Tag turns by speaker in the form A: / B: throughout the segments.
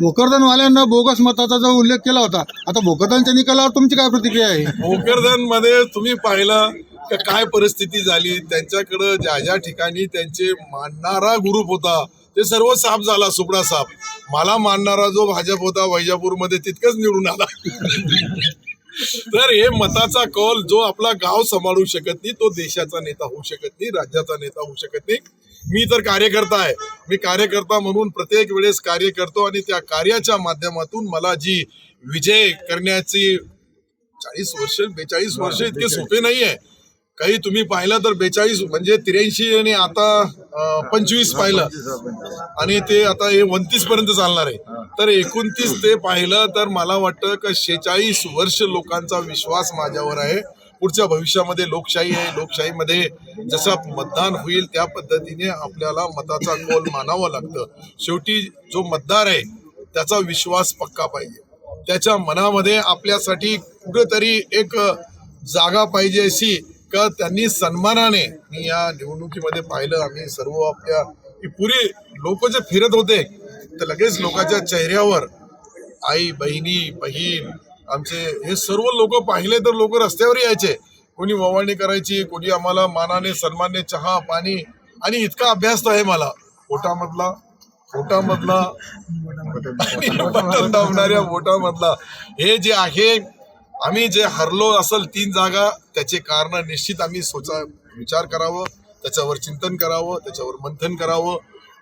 A: भोकरदनवाल्यांना bogus मताचा जो उल्लेख केला होता आता भोकरदनच्या निकालावर तुमची काय प्रतिक्रिया आहे?
B: भोकरदनमध्ये तुम्ही पाहिलं का काय परिस्थिती झाली? त्यांच्याकडं ज्या ज्या ठिकाणी त्यांचे मानणारा ग्रुप होता ते सर्व साफ झाला सुपडा साफ. मला मानणारा जो भाजप होता वैजापूरमध्ये तितकंच निवडून आला. तर हे मताचा कौल जो आपला गाव सांभाळू शकत नाही तो देशाचा नेता होऊ शकत नाही राज्याचा नेता होऊ शकत नाही. मी तर कार्यकर्ता आहे. मी कार्यकर्ता म्हणून प्रत्येक वेळेस कार्य करतो आणि त्या कार्याच्या माध्यमातून मला जी विजय करण्याची चाळीस वर्ष बेचाळीस वर्ष इतके सोपे नाहीये. काही तुम्ही पाहिलं तर बेचाळीस म्हणजे त्र्याऐंशी आणि आता पंचवीस पाहिलं. आणि ते आता हे वनतीस पर्यंत चालणार आहे. तर एकोणतीस ते पाहिलं तर मला वाटतं का शेचाळीस वर्ष लोकांचा विश्वास माझ्यावर आहे. पुढच्या भविष्यामध्ये लोकशाही आहे लोकशाहीमध्ये जसं मतदान होईल त्या पद्धतीने आपल्याला मताचा कौल मानावं लागतं. शेवटी जो मतदार आहे त्याचा विश्वास पक्का पाहिजे. त्याच्या मनामध्ये आपल्यासाठी कुठेतरी एक जागा पाहिजे अशी का त्यांनी सन्मानाने मी या निवडणुकीमध्ये पाहिलं आम्ही सर्व आपल्या ही पुरी लोक जे फिरत होते तर लगेच लोकांच्या चेहऱ्यावर आई बहिणी बहीण आमचे हे सर्व लोक पाहिले तर लोक रस्त्यावर यायचे. कोणी ववाळणी करायची कोणी आम्हाला मानाने सन्माने चहा पाणी आणि इतका अभ्यास आहे मला. पोटामधला पोटामधला बटन दाबणाऱ्या बोटामधला. हे जे आहे आम्ही जे हरलो असल तीन जागा त्याचे कारण निश्चित आम्ही सोचा विचार करावं त्याच्यावर चिंतन करावं त्याच्यावर मंथन करावं.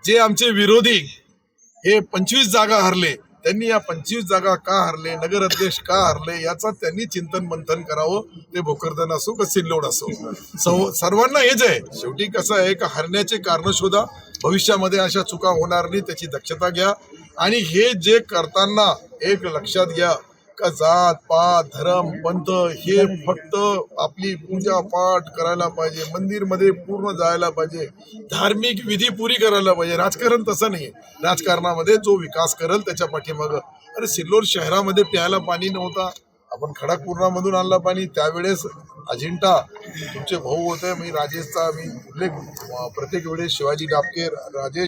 B: जे आमचे विरोधी हे पंचवीस जागा हरले त्यांनी या पंचवीस जागा का हरले नगर अध्यक्ष का हरले याचा त्यांनी चिंतन मंथन करावं ते भोकरदन असो का सिल्लोड असो. सर्वांना हेच आहे. शेवटी कसं आहे का हरण्याचे कारण शोधा. भविष्यामध्ये अशा चुका होणार नाही त्याची दक्षता घ्या. आणि हे जे करताना एक लक्षात घ्या. का जात पात धर्म पंथ हे फक्त आपली पूजा पाठ करायला पाहिजे मंदिरमध्ये पूर्ण जायला पाहिजे धार्मिक विधी पुरी करायला पाहिजे. राजकारण तसं नाही राजकारणामध्ये जो विकास करेल त्याच्या पाठीमागं. अरे सिल्लोड शहरामध्ये प्यायला पाणी नव्हता. आपण खडकपूर्णामधून आणला पाणी. त्यावेळेस अजिंठा तुमचे भाऊ होते मी राजेशचा मी उल्लेख प्रत्येक वेळेस शिवाजी डापकेर राजेश